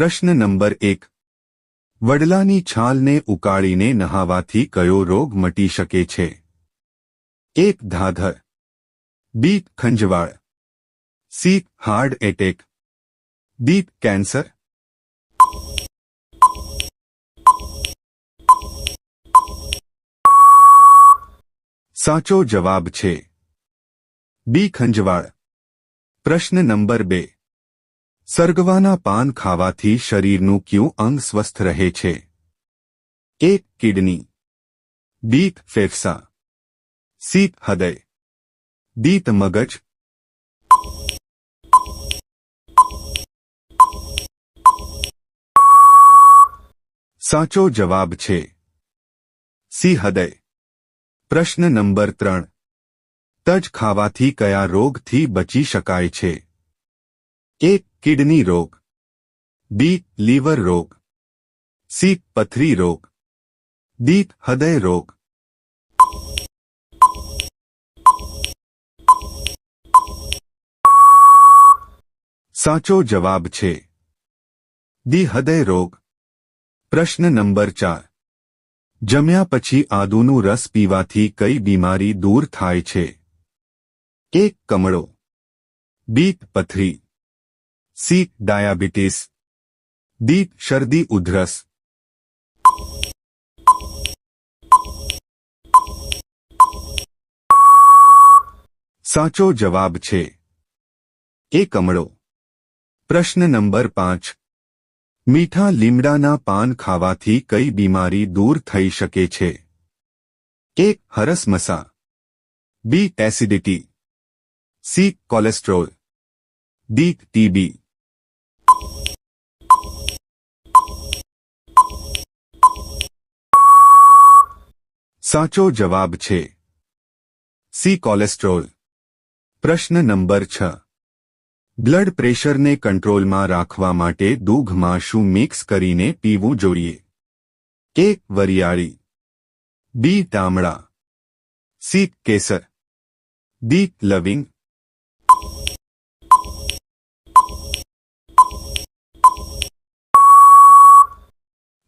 પ્રશ્ન નંબર એક. વડલાની છાલને ઉકાળીને નહાવાથી કયો રોગ મટી શકે છે? એક, ધાધર. B, ખંજવાળ. C, heart attack. D, cancer. સાચો જવાબ છે. બી, ખંજવાળ. પ્રશ્ન નંબર બે. સરગવાના પાન ખાવાથી શરીરનું કયું અંગ સ્વસ્થ રહે છે? એક, કિડની. બી ફેફસા. સી હૃદય. દીત મગજ. સાચો જવાબ છે. સી, હૃદય. પ્રશ્ન નંબર ત્રણ. તજ ખાવાથી કયા રોગથી બચી શકાય છે? એક કિડની રોગ. બી, લીવર રોગ. સી, પથરી રોગ. ડી, હૃદય રોગ. સાચો જવાબ છે. દી હૃદય રોગ. પ્રશ્ન નંબર ચાર. જમ્યા પછી આદુનું રસ પીવાથી કઈ બીમારી દૂર થાય છે? એક કમળો. બી, પથરી. C, diabetes. ડી, શરદી ઉધરસ. સાચો જવાબ છે એ કમળો. પ્રશ્ન નંબર પાંચ. મીઠા લીમડાના પાન ખાવાથી કઈ બીમારી દૂર થઈ શકે છે? એક હરસમસા B, acidity. C, cholesterol. D, TB. સાચો જવાબ છે. સી કોલેસ્ટ્રોલ પ્રશ્ન નંબર છ. બ્લડ પ્રેશરને કંટ્રોલમાં રાખવા માટે દૂધમાં શું મિક્સ કરીને પીવું જોઈએ? એ વરિયાળી? બી તામડા સી કેસર. ડી લવિંગ.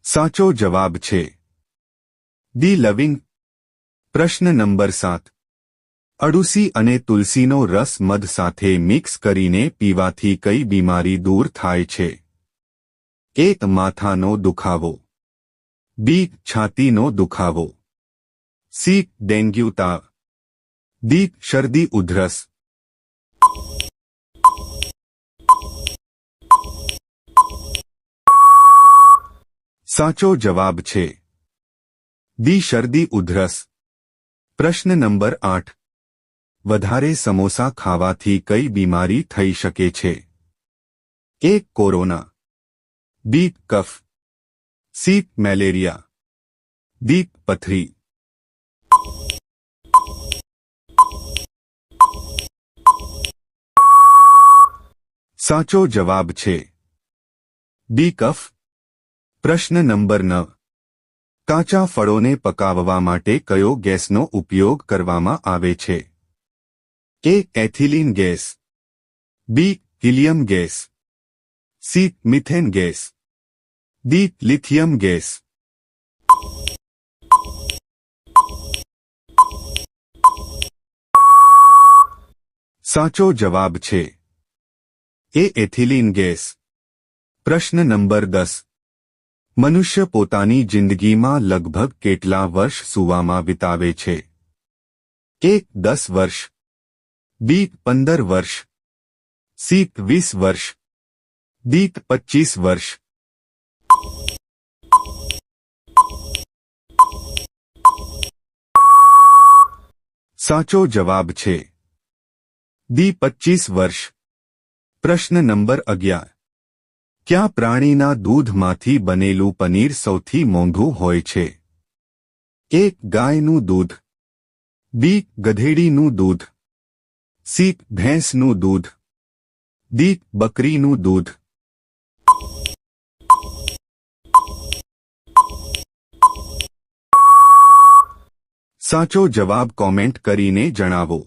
સાચો જવાબ છે. ડી લવિંગ. પ્રશ્ન નંબર સાત. અડુસી અને તુલસીનો રસ મધ સાથે મિક્સ કરીને પીવાથી કઈ બીમારી દૂર થાય છે? એક માથાનો દુખાવો. બી, છાતીનો દુખાવો. સી, ડેન્ગ્યુ તાવ. દી શરદી ઉધરસ. સાચો જવાબ છે. દી શરદી ઉધરસ. પ્રશ્ન નંબર આઠ. વધારે સમોસા ખાવાથી કઈ બીમારી થઈ શકે છે? એક કોરોના. બી કફ. C malaria. ડી પથરી. સાચો જવાબ છે. ડી કફ. પ્રશ્ન નંબર નવ. કાચા ફળોને પકાવવા માટે કયો ગેસનો ઉપયોગ કરવામાં આવે છે? A ethylene gas. B helium gas. C methane gas. D lithium gas. સાચો જવાબ છે એ એથિલિન ગેસ. પ્રશ્ન નંબર દસ. મનુષ્ય પોતાની જિંદગીમાં લગભગ કેટલા વર્ષ સૂવામાં વિતાવે છે? એક, દસ વર્ષ. બી, પંદર વર્ષ. સી, વીસ વર્ષ. ડી, પચીસ વર્ષ. સાચો જવાબ છે. દી પચીસ વર્ષ. પ્રશ્ન નંબર અગિયાર. ક્યાં પ્રાણીના દૂધમાંથી બનેલું પનીર સૌથી મોંઘું હોય છે? એક ગાયનું દૂધ. બી, ગધેડીનું દૂધ. સી, ભેંસનું દૂધ. દી બકરીનું દૂધ. સાચો જવાબ કોમેન્ટ કરીને જણાવો.